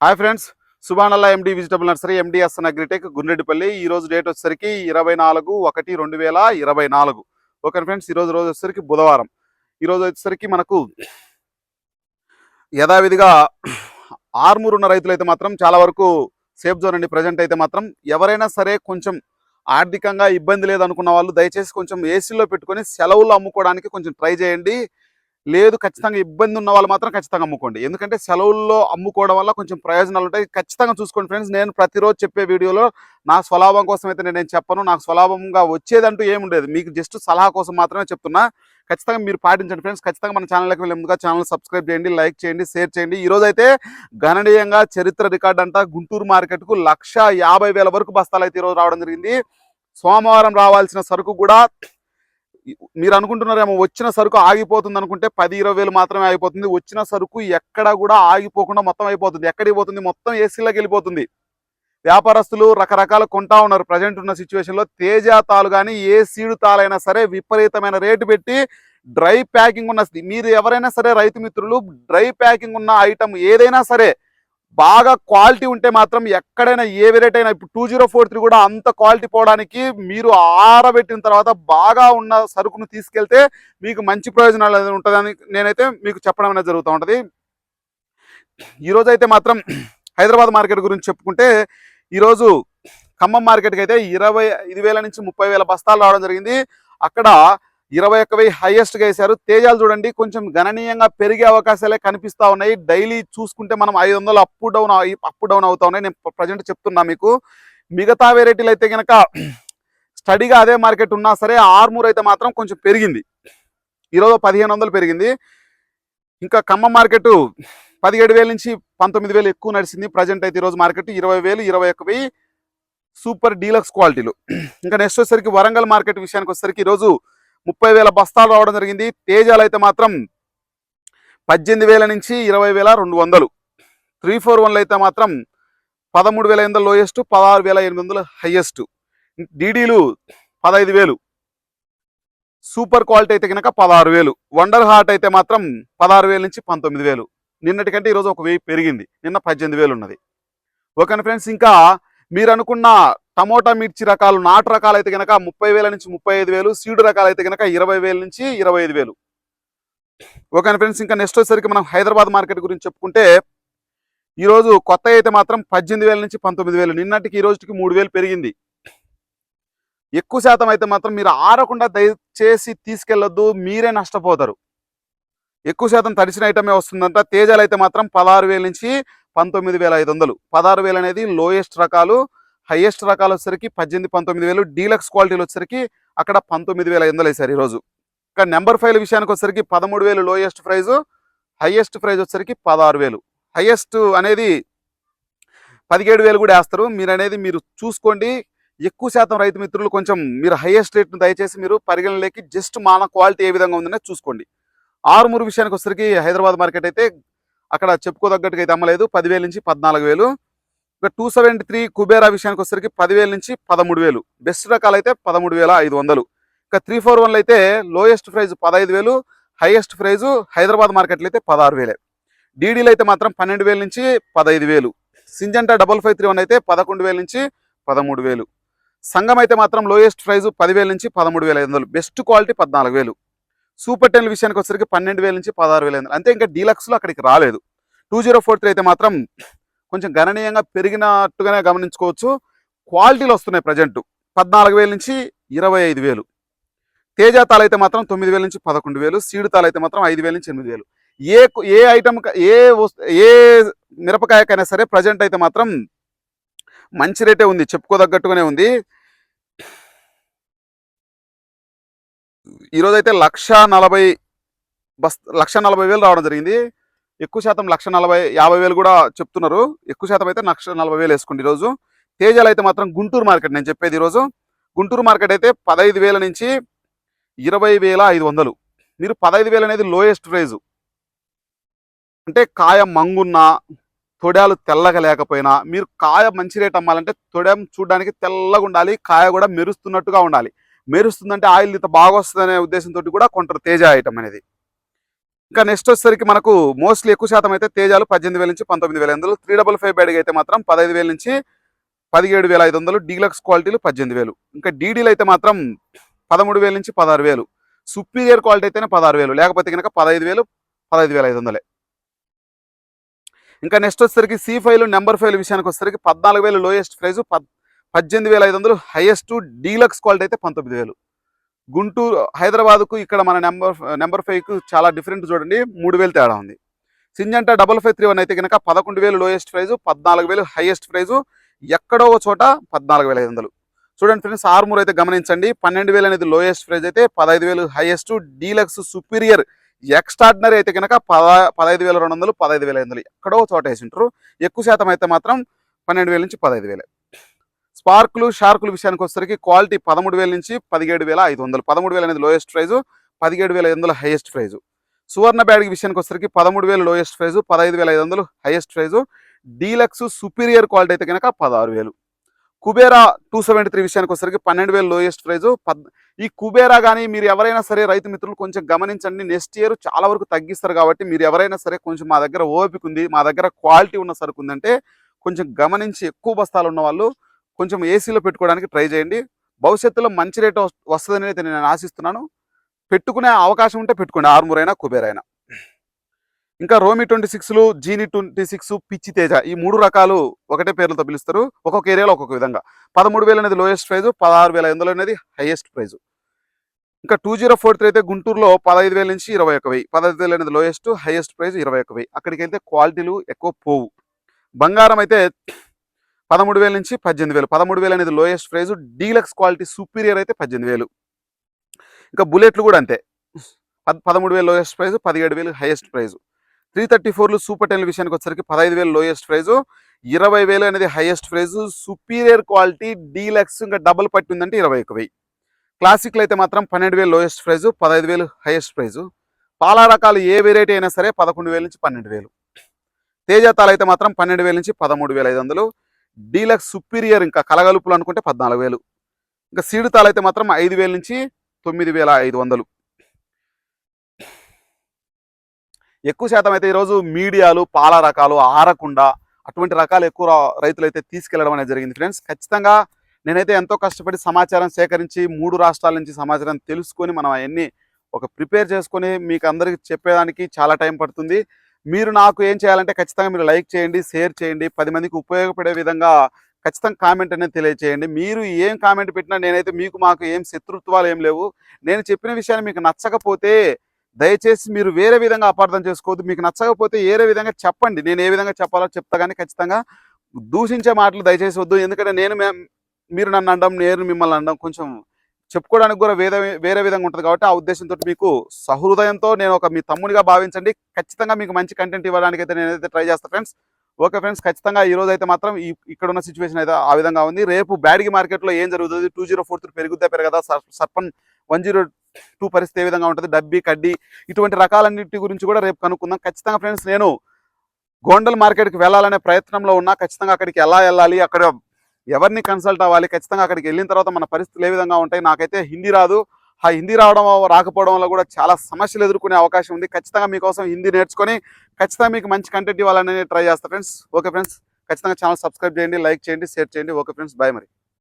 Hi friends సుభానల్లా MD vegetable nursery MDS agritech Gundreddipalli. ఈ రోజు date వచ్చేసరికి ఇరవై నాలుగు ఒకటి రెండు వేల ఇరవై నాలుగు ఓకే ఫ్రెండ్స్ ఈ రోజు రోజు వచ్చేసరికి బుధవారం. ఈ రోజు వచ్చేసరికి మనకు యథావిధిగా ఆర్మూర్ ఉన్న రైతులు అయితే మాత్రం చాలా వరకు సేఫ్ జోన్ అండి. ప్రజెంట్ అయితే మాత్రం ఎవరైనా సరే కొంచెం ఆర్థికంగా ఇబ్బంది లేదనుకున్న వాళ్ళు దయచేసి కొంచెం ఏసీలో పెట్టుకొని సెలవులు అమ్ముకోవడానికి కొంచెం ట్రై చేయండి. లేదు ఖచ్చితంగా ఇబ్బంది ఉన్న వాళ్ళు మాత్రం ఖచ్చితంగా అమ్ముకోండి. ఎందుకంటే సెలవుల్లో అమ్ముకోవడం వల్ల కొంచెం ప్రయోజనాలు ఉంటాయి. ఖచ్చితంగా చూసుకోండి ఫ్రెండ్స్. నేను ప్రతిరోజు చెప్పే వీడియోలో నా స్వలాభం కోసం అయితే నేను చెప్పను. నాకు స్వలాభంగా వచ్చేదంటూ ఏముండేది మీకు జస్ట్ సలహా కోసం మాత్రమే చెప్తున్నా. ఖచ్చితంగా మీరు పాటించండి ఫ్రెండ్స్. ఖచ్చితంగా మన ఛానల్కి వెళ్ళే ముందుగా ఛానల్ సబ్స్క్రైబ్ చేయండి లైక్ చేయండి షేర్ చేయండి. ఈరోజు అయితే గణనీయంగా చరిత్ర రికార్డ్ అంతా గుంటూరు మార్కెట్కు లక్ష యాభై వేల వరకు బస్తాలు అయితే ఈరోజు రావడం జరిగింది. సోమవారం రావాల్సిన సరుకు కూడా మీరు అనుకుంటున్నారేమో వచ్చిన సరుకు ఆగిపోతుంది అనుకుంటే పది ఇరవై వేలు మాత్రమే ఆగిపోతుంది. వచ్చిన సరుకు ఎక్కడ కూడా ఆగిపోకుండా మొత్తం అయిపోతుంది. ఎక్కడికి పోతుంది? మొత్తం ఏసీలోకి వెళ్ళిపోతుంది. వ్యాపారస్తులు రకరకాల కొంటా ఉన్నారు. ప్రజెంట్ ఉన్న సిచ్యువేషన్లో తేజ తాలు కానీ ఏ సీడు తాలైనా సరే విపరీతమైన రేటు పెట్టి డ్రై ప్యాకింగ్ ఉన్న మీరు ఎవరైనా సరే రైతు మిత్రులు డ్రై ప్యాకింగ్ ఉన్న ఐటమ్ ఏదైనా సరే బాగా క్వాలిటీ ఉంటే మాత్రం ఎక్కడైనా ఏ వెరైటీ అయినా ఇప్పుడు టూ జీరో ఫోర్ త్రీ కూడా అంత క్వాలిటీ పోవడానికి మీరు ఆరబెట్టిన తర్వాత బాగా ఉన్న సరుకును తీసుకెళ్తే మీకు మంచి ప్రయోజనాలు అనేది ఉంటుందని నేనైతే మీకు చెప్పడం అనేది జరుగుతూ ఉంటుంది. ఈరోజు అయితే మాత్రం హైదరాబాద్ మార్కెట్ గురించి చెప్పుకుంటే ఈరోజు ఖమ్మం మార్కెట్కి అయితే ఇరవై ఐదు వేల నుంచి ముప్పై వేల బస్తాలు రావడం జరిగింది. అక్కడ ఇరవై ఒక్క వెయ్యి హైయెస్ట్గా వేశారు. తేజాలు చూడండి కొంచెం గణనీయంగా పెరిగే అవకాశాలే కనిపిస్తా ఉన్నాయి. డైలీ చూసుకుంటే మనం ఐదు వందలు అప్ డౌన్ అప్ డౌన్ అవుతా ఉన్నాయి. నేను ప్రజెంట్ చెప్తున్నా మీకు. మిగతా వెరైటీలు అయితే కనుక స్టడీగా అదే మార్కెట్ ఉన్నా సరే ఆర్మూర్ అయితే మాత్రం కొంచెం పెరిగింది. ఈరోజు పదిహేను వందలు పెరిగింది. ఇంకా ఖమ్మ మార్కెట్ పదిహేడు వేల నుంచి పంతొమ్మిది వేలు ఎక్కువ నడిచింది. ప్రజెంట్ అయితే ఈరోజు మార్కెట్ ఇరవై వేలు ఇరవై ఒక్క వెయ్యి. సూపర్ డీలక్స్ క్వాలిటీలు ఇంకా నెక్స్ట్ వచ్చేసరికి వరంగల్ మార్కెట్ విషయానికి వచ్చేసరికి ఈరోజు ముప్పై వేల బస్తాలు రావడం జరిగింది. తేజాలు అయితే మాత్రం పద్దెనిమిది వేల నుంచి ఇరవై వేల రెండు వందలు. త్రీ ఫోర్ వన్లు అయితే మాత్రం పదమూడు వేల ఎనిమిది లోయెస్ట్ పదహారు వేల ఎనిమిది వందలు హైయెస్ట్. డీడీలు పదహైదు వేలు. సూపర్ క్వాలిటీ అయితే కనుక పదహారు వేలు. వండర్ హార్ట్ అయితే మాత్రం పదహారు వేల నుంచి పంతొమ్మిది వేలు. నిన్నటికంటే ఈరోజు ఒక వెయ్యి పెరిగింది. నిన్న పద్దెనిమిది వేలు ఉన్నది. ఓకే ఫ్రెండ్స్ ఇంకా మీరు అనుకున్న టమోటా మిర్చి రకాలు నాటు రకాలు అయితే కనుక ముప్పై వేల నుంచి ముప్పై ఐదు వేలు సీడు రకాలు అయితే కనుక ఇరవై వేల నుంచి ఇరవై ఐదు వేలు. ఓకే ఫ్రెండ్స్ ఇంకా నెక్స్ట్ వచ్చేసరికి మనం హైదరాబాద్ మార్కెట్ గురించి చెప్పుకుంటే ఈరోజు కొత్త అయితే మాత్రం పద్దెనిమిది వేల నుంచి పంతొమ్మిది వేలు నిన్నటికి ఈ రోజుకి మూడు వేలు పెరిగింది. ఎక్కువ శాతం అయితే మాత్రం మీరు ఆరకుండా దయచేసి తీసుకెళ్ళొద్దు మీరే నష్టపోతారు. ఎక్కువ శాతం తడిసిన ఐటమే వస్తుందంట తేజాలు అయితే మాత్రం పదహారు వేల నుంచి పంతొమ్మిది వేల ఐదు వందలు. పదహారు వేలు అనేది లోయెస్ట్ రకాలు హైయెస్ట్ రకాలు వచ్చేసరికి పద్దెనిమిది పంతొమ్మిది వేలు డీలక్స్ క్వాలిటీలు వచ్చేసరికి అక్కడ పంతొమ్మిది వేల ఎనిమిది వేసారు ఈరోజు. ఇక నెంబర్ ఫైవ్ విషయానికి వచ్చేసరికి పదమూడు వేలు లోయెస్ట్ ప్రైజు హైయెస్ట్ ప్రైజ్ వచ్చేసరికి పదహారు వేలు. హైయెస్ట్ అనేది పదిహేడు వేలు కూడా వేస్తారు. మీరు అనేది మీరు చూసుకోండి. ఎక్కువ శాతం రైతు మిత్రులు కొంచెం మీరు హైయెస్ట్ రేట్ను దయచేసి మీరు పరిగణలోకి జస్ట్ మాన క్వాలిటీ ఏ విధంగా ఉందనే చూసుకోండి. ఆరుమూరు విషయానికి వచ్చేసరికి హైదరాబాద్ మార్కెట్ అయితే అక్కడ చెప్పుకోదగ్గట్టుగా అయితే అమ్మలేదు. పదివేల నుంచి పద్నాలుగు వేలు. ఇక టూ సెవెంటీ త్రీ కుబేరా విషయానికి వచ్చేసరికి పదివేల నుంచి పదమూడు వేలు. బెస్ట్ రకాలు అయితే పదమూడు వేల ఐదు వందలు. ఇక త్రీ ఫోర్ వన్లు అయితే లోయెస్ట్ ప్రైజ్ పదహైదు వేలు హైయెస్ట్ ప్రైజ్ హైదరాబాద్ మార్కెట్లో అయితే పదహారు వేలే. డీడీలు అయితే మాత్రం పన్నెండు వేల నుంచి పదహైదు వేలు. Syngenta double five three one అయితే పదకొండు వేల నుంచి పదమూడు వేలు. సంఘం అయితే మాత్రం లోయెస్ట్ ప్రైజ్ పదివేల నుంచి పదమూడు వేల ఐదు వందలు. బెస్ట్ క్వాలిటీ పద్నాలుగు వేలు. సూపర్ టెన్ విషయానికి వచ్చరికి పన్నెండు వేల నుంచి పదహారు వేల ఐదు వందలు. అంతే ఇంకా డీలక్స్లో అక్కడికి రాలేదు. టూ జీరో ఫోర్ త్రీ అయితే మాత్రం కొంచెం గణనీయంగా పెరిగినట్టుగానే గమనించుకోవచ్చు. క్వాలిటీలు వస్తున్నాయి ప్రజెంట్ పద్నాలుగు వేల నుంచి ఇరవై ఐదు వేలు. తేజ తాలు అయితే మాత్రం తొమ్మిది వేల నుంచి పదకొండు వేలు. సీడు తాలు అయితే మాత్రం ఐదు వేల నుంచి ఎనిమిది వేలు. ఏ ఏ ఐటమ్ ఏ వస్తు ఏ మిరపకాయకైనా సరే ప్రజెంట్ అయితే మాత్రం మంచి రేటే ఉంది. చెప్పుకోదగ్గట్టుగానే ఉంది. ఈరోజైతే లక్ష నలభై బస్ లక్ష నలభై వేలు రావడం జరిగింది. ఎక్కువ శాతం లక్ష నలభై యాభై వేలు కూడా చెప్తున్నారు. ఎక్కువ శాతం అయితే లక్ష నలభై వేలు వేసుకోండి ఈరోజు. తేజాలు అయితే మాత్రం గుంటూరు మార్కెట్ నేను చెప్పేది ఈరోజు. గుంటూరు మార్కెట్ అయితే పదహైదు వేల నుంచి ఇరవై వేల ఐదు వందలు. మీరు పదహైదు వేలు అనేది లోయెస్ట్ ప్రైజు. అంటే కాయ మంగున్నా తొడాలు తెల్లగా లేకపోయినా మీరు కాయ మంచి రేట్ అమ్మాలంటే తొడం చూడడానికి తెల్లగా ఉండాలి కాయ కూడా మెరుస్తున్నట్టుగా ఉండాలి. మెరుస్తుందంటే ఆయిల్ ఇంత బాగా వస్తుందనే ఉద్దేశంతో కూడా కొంటారు తేజ ఐటమ్ అనేది. ఇంకా నెక్స్ట్ వచ్చేసరికి మనకు మోస్ట్లీ ఎక్కువ శాతం అయితే తేజాలు పద్దెనిమిది వేల నుంచి పంతొమ్మిది వేల ఐదు త్రీ డబల్ ఫైవ్ బ్యాడ్కి అయితే మాత్రం పదహైదు వేల నుంచి పదిహేడు వేల ఐదు వందలు డీలక్స్ క్వాలిటీలు పద్దెనిమిది వేలు. ఇంకా డీడీలు అయితే మాత్రం పదమూడు వేల నుంచి పదహారు వేలు. సుపీరియర్ క్వాలిటీ అయితేనే పదహారు వేలు. లేకపోతే కనుక పదహైదు వేలు పదహైదు వేల ఐదు వందలే. ఇంకా నెక్స్ట్ వచ్చేసరికి సి ఫైవ్ నెంబర్ ఫైవ్ విషయానికి వచ్చేసరికి పద్నాలుగు వేలు లోయెస్ట్ ప్రైస్ పద్ పద్దెనిమిది వేల ఐదు వందలు హైయెస్ట్ డీలక్స్ క్వాలిటీ అయితే పంతొమ్మిది వేలు. గుంటూరు హైదరాబాద్కు ఇక్కడ మన నెంబర్ నెంబర్ ఫైవ్కు చాలా డిఫరెంట్ చూడండి మూడు వేలు తేడా ఉంది. Syngenta double five three one అయితే కనుక పదకొండు వేలు లోయెస్ట్ ప్రైజు పద్నాలుగు వేలు హైయెస్ట్ ప్రైజు ఎక్కడో చోట పద్నాలుగు వేల ఐదు వందలు. చూడండి ఫ్రెండ్స్ ఆర్మూర్ అయితే గమనించండి పన్నెండు వేలు అనేది లోయెస్ట్ ప్రైజ్ అయితే పదహైదు వేలు హైయెస్ట్ డీలక్స్ సుపీరియర్ ఎక్స్ట్రాడినరీ అయితే కనుక పద పదహైదు వేల రెండు వందలు పదహైదు వేల ఐదు వందలు ఎక్కడో చోట వేసింటారు. ఎక్కువ శాతం అయితే మాత్రం పన్నెండు వేల నుంచి పదహైదు వేలే. స్పార్కులు షార్కులు విషయానికి వచ్చేసరికి క్వాలిటీ పదమూడు వేల నుంచి పదిహేడు వేల ఐదు వందలు. పదమూడు వేలు అనేది లోయెస్ట్ ప్రైజు పదిహేడు వేల ఐదు వందలు హైయెస్ట్ ప్రైజు సువర్ణ బ్యాడ్కి విషయానికి వచ్చేసరికి పదమూడు వేలు లోయెస్ట్ ప్రైజు పదహైదు వేల ఐదు వందలు highest price deluxe superior quality అయితే కనుక పదహారు వేలు. కుబేరా టూ సెవెంటీ త్రీ విషయానికి వచ్చేసరికి పన్నెండు వేలు లోయెస్ట్ ప్రైజు పద్ ఈ కుబేరా కానీ మీరు ఎవరైనా సరే రైతు మిత్రులు కొంచెం గమనించండి. నెక్స్ట్ ఇయర్ చాలా వరకు తగ్గిస్తారు కాబట్టి మీరు ఎవరైనా సరే కొంచెం మా దగ్గర ఓపిక ఉంది మా దగ్గర క్వాలిటీ ఉన్న సరుకు ఉందంటే కొంచెం గమనించి ఎక్కువ బస్తాలు ఉన్న వాళ్ళు కొంచెం ఏసీలో పెట్టుకోవడానికి ట్రై చేయండి. భవిష్యత్తులో మంచి రేటు వస్తుందని అయితే నేను ఆశిస్తున్నాను. పెట్టుకునే అవకాశం ఉంటే పెట్టుకోండి. ఆర్మూర్ అయినా కుబేర్ అయినా ఇంకా రోమి ట్వంటీ సిక్స్లు జీని ట్వంటీ సిక్స్ పిచ్చి తేజ ఈ మూడు రకాలు ఒకటే పేర్లతో పిలుస్తారు. ఒక్కొక్క ఏరియాలో ఒక్కొక్క విధంగా. పదమూడు వేలు అనేది లోయెస్ట్ ప్రైజ్ పదహారు వేల ఎనిమిదిలో అనేది హైయెస్ట్ ప్రైజ్ ఇంకా టూ జీరో ఫోర్ త్రీ అయితే గుంటూరులో పదహైదు వేల నుంచి ఇరవై ఒక వెయ్యి. పదహైదు వేలు అనేది లోయెస్ట్ హైయెస్ట్ ప్రైజ్ ఇరవై ఒక వెయ్యి. అక్కడికి అయితే క్వాలిటీలు ఎక్కువ పోవు. బంగారం అయితే పదమూడు వేల నుంచి పద్దెనిమిది వేలు. పదమూడు వేలు అనేది lowest price. Deluxe quality superior అయితే పద్దెనిమిది వేలు. ఇంకా బుల్లెట్లు కూడా అంతే. పద్ పదమూడు వేలు లోయెస్ట్ ప్రైజ్ పదిహేడు వేలు హైయెస్ట్ ప్రైజ్. త్రీ థర్టీ ఫోర్లు సూపర్ టెన్ విషయానికి వచ్చరికి పదహైదు వేలు లోయెస్ట్ ప్రైజ్. ఇరవై వేలు అనేది highest price. Superior quality deluxe ఇంకా డబుల్ పట్టి ఉందంటే ఇరవై ఒక వెయ్యి. క్లాసిక్లు అయితే మాత్రం పన్నెండు వేలు లోయెస్ట్ ప్రైజ్ పదహైదు వేలు హైయెస్ట్ ప్రైజ్. పాల రకాలు ఏ వెరైటీ అయినా సరే పదకొండు వేల నుంచి పన్నెండు వేలు. తేజాతాలు అయితే మాత్రం పన్నెండు వేల నుంచి పదమూడు వేల ఐదు వందలు. డీలక్స్ సుపీరియర్ ఇంకా కలగలుపులు అనుకుంటే పద్నాలుగు వేలు. ఇంకా సీడు తాలు అయితే మాత్రం ఐదు వేల నుంచి తొమ్మిది వేల ఐదు వందలు. ఎక్కువ శాతం అయితే ఈరోజు మీడియాలు పాల రకాలు ఆరకుండా అటువంటి రకాలు ఎక్కువ రైతులైతే రైతులు అయితే తీసుకెళ్ళడం అనేది జరిగింది. ఫ్రెండ్స్ ఖచ్చితంగా నేనైతే ఎంతో కష్టపడి సమాచారం సేకరించి మూడు రాష్ట్రాల నుంచి సమాచారం తెలుసుకొని మనం అవన్నీ ఒక ప్రిపేర్ చేసుకొని మీకు అందరికి చెప్పేదానికి చాలా టైం పడుతుంది. మీరు నాకు ఏం చేయాలంటే ఖచ్చితంగా మీరు లైక్ చేయండి షేర్ చేయండి పది మందికి ఉపయోగపడే విధంగా ఖచ్చితంగా కామెంట్ అనేది తెలియచేయండి. మీరు ఏం కామెంట్ పెట్టినా నేనైతే మీకు మాకు ఏం శత్రుత్వాలు ఏం లేవు. నేను చెప్పిన విషయాన్ని మీకు నచ్చకపోతే దయచేసి మీరు వేరే విధంగా అపార్థం చేసుకోవద్దు. మీకు నచ్చకపోతే వేరే విధంగా చెప్పండి. నేను ఏ విధంగా చెప్పాలో చెప్తా కానీ ఖచ్చితంగా దూషించే మాటలు దయచేసి వద్దు. ఎందుకంటే నేను మీరు నన్ను అనడం నేను మిమ్మల్ని అనడం కొంచెం చెప్పుకోవడానికి కూడా వేరే వేరే విధంగా ఉంటుంది కాబట్టి ఆ ఉద్దేశంతో మీకు సహృదయంతో నేను ఒక మీ తమ్ముడిగా భావించండి. ఖచ్చితంగా మీకు మంచి కంటెంట్ ఇవ్వడానికి అయితే నేనైతే ట్రై చేస్తాను ఫ్రెండ్స్ ఓకే ఫ్రెండ్స్ ఖచ్చితంగా ఈ రోజు అయితే మాత్రం ఈ ఇక్కడ ఉన్న సిచ్యువేషన్ అయితే ఆ విధంగా ఉంది. రేపు బ్యాడ్గి మార్కెట్లో ఏం జరుగుతుంది? టూ జీరో ఫోర్ త్రీ పెరుగుద్దా పెరగదా? సర్- సర్పన్ వన్ జీరో టూ పరిస్థితి ఏ విధంగా ఉంటుంది? డబ్బి కడ్డీ ఇటువంటి రకాలన్నిటి గురించి కూడా రేపు కనుక్కుందాం. ఖచ్చితంగా ఫ్రెండ్స్ నేను గోండల్ మార్కెట్కి వెళ్ళాలనే ప్రయత్నంలో ఉన్నా ఖచ్చితంగా అక్కడికి ఎలా వెళ్ళాలి? అక్కడ ఎవరిని కన్సల్ట్ అవ్వాలి? ఖచ్చితంగా అక్కడికి వెళ్ళిన తర్వాత మన పరిస్థితులు ఏ విధంగా ఉంటాయి? నాకైతే హిందీ రాదు. ఆ హిందీ రావడం రాకపోవడం వల్ల కూడా చాలా సమస్యలు ఎదుర్కొనే అవకాశం ఉంది. ఖచ్చితంగా మీకోసం హిందీ నేర్చుకొని ఖచ్చితంగా మీకు మంచి కంటెంట్ ఇవ్వాలని ట్రై చేస్తా ఫ్రెండ్స్. Okay friends. ఖచ్చితంగా ఛానల్ సబ్స్క్రైబ్ చేయండి లైక్ చేయండి షేర్ చేయండి. Okay friends. బాయ్ మరి.